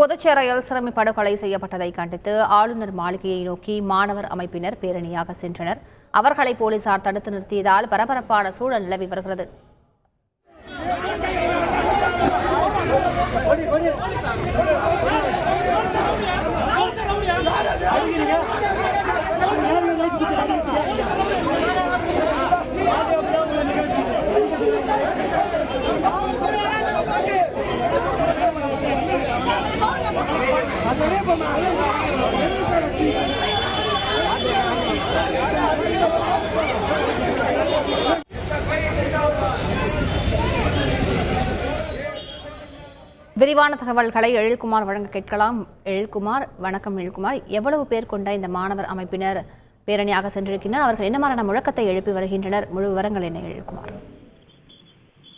புதுச்சேரியில் சிறுமி படுகொலை செய்யப்பட்டதை கண்டித்து ஆளுநர் மாளிகையை நோக்கி மாணவர் அமைப்பினர் பேரணியாக சென்றனர். அவர்களை போலீசார் தடுத்து நிறுத்தியதால் பரபரப்பான சூழல் நிலவி வருகிறது. விரிவான தகவல்களை எழில்குமார் வழங்க கேட்கலாம். எழில்குமார் வணக்கம் எழில்குமார். எவ்வளவு பேர் கொண்ட இந்த மாணவர் அமைப்பினர் பேரணியாக சென்றிருக்கின்றனர்? அவர்கள் என்ன மாதிரியான முழக்கத்தை எழுப்பி வருகின்றனர்? முழு விவரங்கள் என்ன எழில்குமார்?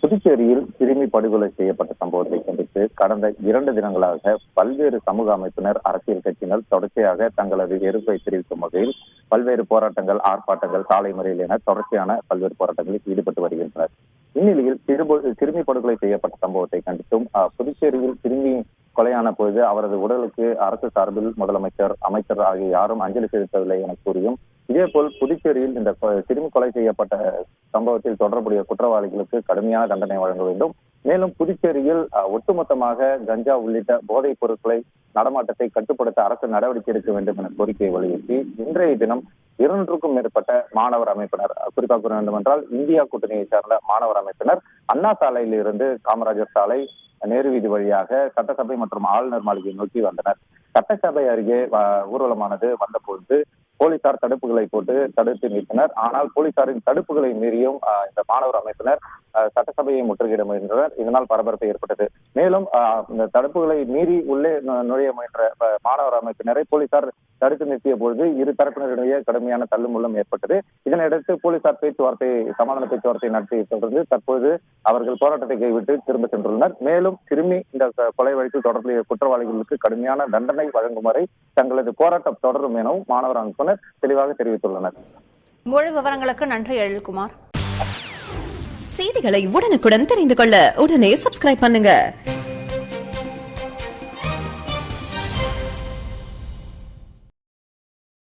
புதுச்சேரியில் சிறுமி படுகொலை செய்யப்பட்ட சம்பவத்தை கண்டித்து கடந்த இரண்டு தினங்களாக பல்வேறு சமூக அமைப்பினர் அரசியல் கட்சியினர் தொடர்ச்சியாக தங்களது எதிர்ப்பை தெரிவிக்கும் வகையில் பல்வேறு போராட்டங்கள் ஆர்ப்பாட்டங்கள் சாலை முறையில் என தொடர்ச்சியான பல்வேறு போராட்டங்களில் ஈடுபட்டு வருகின்றனர். இந்நிலையில் சிறுமி படுகொலை செய்யப்பட்ட சம்பவத்தை கண்டித்தும் புதுச்சேரியில் சிறுமி கொலையான பொழுது அவரது உடலுக்கு அரசு சார்பில் முதலமைச்சர் அமைச்சர் ஆகிய யாரும் அஞ்சலி செலுத்தவில்லை என கூறியும் இதே போல் புதுச்சேரியில் இந்த கொ- சிறுமி கொலை செய்யப்பட்ட சம்பவத்தில் தொடர்புடைய குற்றவாளிகளுக்கு கடுமையான தண்டனை வழங்க வேண்டும். மேலும் புதுச்சேரியில் ஒட்டுமொத்தமாக கஞ்சா உள்ளிட்ட போதைப் பொருட்களை நடமாட்டத்தை கட்டுப்படுத்த அரசு நடவடிக்கை எடுக்க வேண்டும் என கோரிக்கையை வலியுறுத்தி இன்றைய தினம் இருநூற்றுக்கும் மேற்பட்ட மாணவர் அமைப்பினர் குறிப்பாக கூற வேண்டும் என்றால் இந்தியா கூட்டணியை சார்ந்த மாணவர் அமைப்பினர் அண்ணா சாலையில் இருந்து காமராஜர் சாலை நேரு வீதி வழியாக சட்டசபை மற்றும் ஆளுநர் மாளிகையை நோக்கி வந்தனர். சட்டசபை அருகே ஊர்வலமானது வந்தபொழுது போலீசார் தடுப்புகளை போட்டு தடுத்து நிறுத்தினர். ஆனால் போலீசாரின் தடுப்புகளை மீறியும் இந்த மாணவர் அமைப்பினர் சட்டசபையை முற்றுகையிட முயன்றனர். இதனால் பரபரப்பு ஏற்பட்டது. மேலும் இந்த தடுப்புகளை மீறி உள்ளே நுழைய முயன்ற மாணவர் அமைப்பினரை போலீசார் தடுத்து நிறுத்திய பொழுது இரு தரப்பினரிடையே கடுமையான தள்ளுமுள்ளும் ஏற்பட்டது. இதனையடுத்து போலீசார் பேச்சுவார்த்தை சமாதான பேச்சுவார்த்தை நடத்தி தொடர்ந்து தற்போது அவர்கள் போராட்டத்தை கைவிட்டு திரும்ப சென்றுள்ளனர். மேலும் திரும்பி இந்த கொலை வழக்கில் தொடர்புடைய குற்றவாளிகளுக்கு கடுமையான தண்டனை வழங்கும் வரை தங்களது போராட்டம் தொடரும் எனவும் மாணவர் அமைப்பினர் தெளிவாக தெரிவித்துள்ளனர். முழு விவரங்களுக்கு நன்றி எழில்குமார் செய்திகளை உடனுக்குடன் தெரிந்து கொள்ள உடனே சப்ஸ்கிரைப் பண்ணுங்க.